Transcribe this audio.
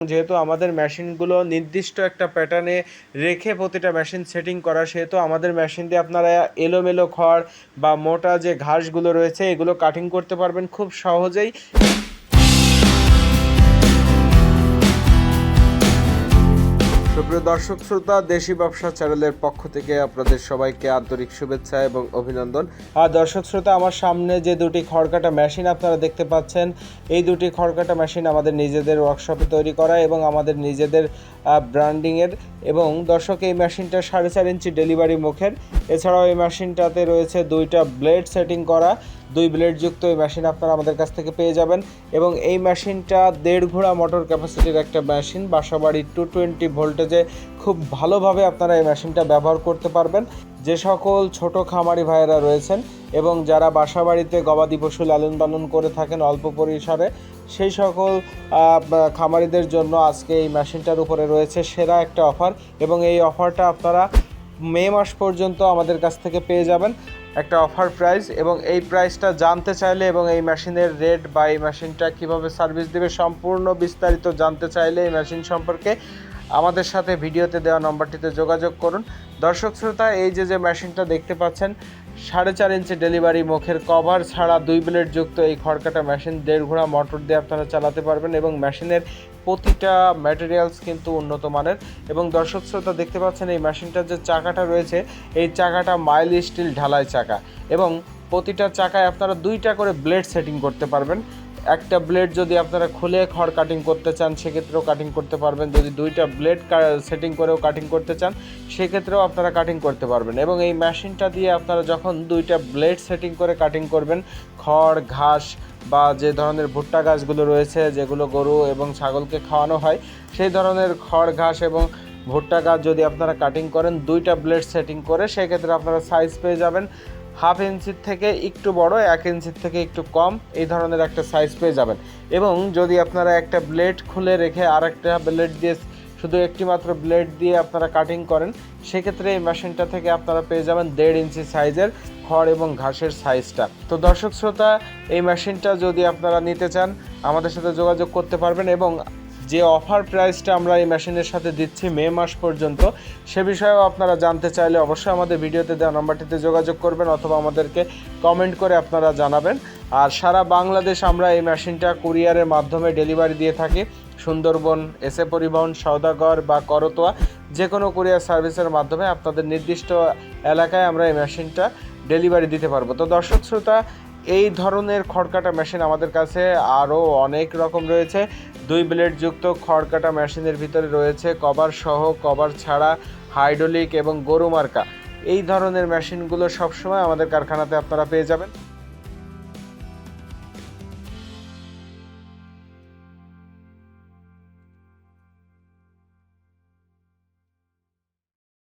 যেহেতু আমাদের মেশিনগুলো নির্দিষ্ট একটা প্যাটার্নে রেখে প্রতিটা মেশিন সেটিং করা, সেহেতু আমাদের মেশিন দিয়ে আপনারা এলোমেলো খড় বা মোটা যে ঘাসগুলো রয়েছে, এগুলো কাটিং করতে পারবেন খুব সহজেই। সুপ্রিয় দর্শক, শ্রোতা, দেশি ব্যবসা চ্যানেলের পক্ষ থেকে আপনাদের সবাইকে আন্তরিক শুভেচ্ছা এবং অভিনন্দন। আর দর্শক, শ্রোতা, আমার সামনে যে দুটি খড়কাটা মেশিন আপনারা দেখতে পাচ্ছেন, এই দুটি খড়কাটা মেশিন আমাদের নিজেদের ওয়ার্কশপে তৈরি করা এবং আমাদের নিজেদের ব্র্যান্ডিংয়ের এবং দর্শক, এই মেশিনটা সাড়ে চার ইঞ্চি ডেলিভারি মুখের। এছাড়াও এই মেশিনটাতে রয়েছে দুইটা ব্লেড সেটিং করা। দুই ব্লেড যুক্ত এই মেশিন আপনারা আমাদের কাছ থেকে পেয়ে যাবেন। এবং এই মেশিনটা দেড় ঘোড়া মোটর ক্যাপাসিটির একটা মেশিন বাসাবাড়ি টু টোয়েন্টি ভোল্টেজে খুব ভালোভাবে আপনারা এই মেশিনটা ব্যবহার করতে পারবেন। যে সকল ছোট খামারি ভাইয়েরা রয়েছেন এবং যারা বাসাবাড়িতে গবাদি পশু লালন পালন করে থাকেন অল্প পরিসরে, সেই সকল খামারিদের জন্য আজকে এই মেশিনটার উপরে রয়েছে সেরা একটা অফার। এবং এই অফারটা আপনারা মে মাস পর্যন্ত আমাদের কাছ থেকে পেয়ে যাবেন। একটা অফার প্রাইস এবং এই প্রাইসটা জানতে চাইলে এবং এই মেশিনের রেট বা এই মেশিনটা কীভাবে সার্ভিস দেবে সম্পূর্ণ বিস্তারিত জানতে চাইলে এই মেশিন সম্পর্কে আমাদের সাথে ভিডিওতে দেওয়া নম্বরটিতে যোগাযোগ করুন। দর্শক শ্রোতা, এই যে যে মেশিনটা দেখতে পাচ্ছেন, সাড়ে চার ইঞ্চি ডেলিভারি মুখের কভার ছাড়া দুই ব্লেড যুক্ত এই খড়কাটা মেশিন দেড় ঘোড়া মোটর দিয়ে আপনারা চালাতে পারবেন এবং মেশিনের প্রতিটা ম্যাটেরিয়ালস কিন্তু উন্নত মানের। এবং দর্শক শ্রোতা, দেখতে পাচ্ছেন এই মেশিনটার যে চাকাটা রয়েছে, এই চাকাটা মাইল স্টিল ঢালাই চাকা। এবং প্রতিটা চাকায় আপনারা দুইটা করে ব্লেড সেটিং করতে পারবেন। একটা ব্লেড যদি আপনারা খুলে খড় কাটিং করতে চান, সেক্ষেত্রেও কাটিং করতে পারবেন। যদি দুইটা ব্লেড সেটিং করেও কাটিং করতে চান, সেক্ষেত্রেও আপনারা কাটিং করতে পারবেন। এবং এই মেশিনটা দিয়ে আপনারা যখন দুইটা ব্লেড সেটিং করে কাটিং করবেন, খড়, ঘাস বা যে ধরনের ভুট্টা গাছগুলো রয়েছে, যেগুলো গরু এবং ছাগলকে খাওয়ানো হয়, সেই ধরনের খড়, ঘাস এবং ভুট্টা গাছ যদি আপনারা কাটিং করেন, দুইটা ব্লেড সেটিং করে, সেক্ষেত্রে আপনারা সাইজ পেয়ে যাবেন হাফ ইঞ্চির থেকে একটু বড়, এক ইঞ্চির থেকে একটু কম, এই ধরনের একটা সাইজ পেয়ে যাবেন। এবং যদি আপনারা একটা ব্লেড খুলে রেখে আর একটা ব্লেড দিয়ে শুধু একটি মাত্র ব্লেড দিয়ে আপনারা কাটিং করেন, সেক্ষেত্রে এই মেশিনটা থেকে আপনারা পেয়ে যাবেন দেড় ইঞ্চি সাইজের খড় এবং ঘাসের সাইজটা তো দর্শক শ্রোতা, এই মেশিনটা যদি আপনারা নিতে চান, আমাদের সাথে যোগাযোগ করতে পারবেন এবং যে অফার প্রাইসটা আমরা এই মেশিনের সাথে দিচ্ছি মে মাস পর্যন্ত, সে বিষয়েও আপনারা জানতে চাইলে অবশ্যই আমাদের ভিডিওতে দেওয়া নম্বরটিতে যোগাযোগ করবেন অথবা আমাদেরকে কমেন্ট করে আপনারা জানাবেন। আর সারা বাংলাদেশ আমরা এই মেশিনটা কুরিয়ারের মাধ্যমে ডেলিভারি দিয়ে থাকি। সুন্দরবন এসে পরিবহন, সওদাগর বা করতোয়া যে কোনো কুরিয়ার সার্ভিসের মাধ্যমে আপনাদের নির্দিষ্ট এলাকায় আমরা এই মেশিনটা ডেলিভারি দিতে পারব। তো দর্শক শ্রোতা এই ধরনের খড়কাটা মেশিন আমাদের কাছে আরও অনেক রকম রয়েছে। দুই ব্লেডযুক্ত খড়কাটা মেশিনের ভিতরে রয়েছে কভার সহ কভার ছাড়া হাইড্রোলিক এবং গরু মার্কা। এই ধরনের মেশিনগুলো সবসময় আমাদের কারখানাতে আপনারা পেয়ে যাবেন।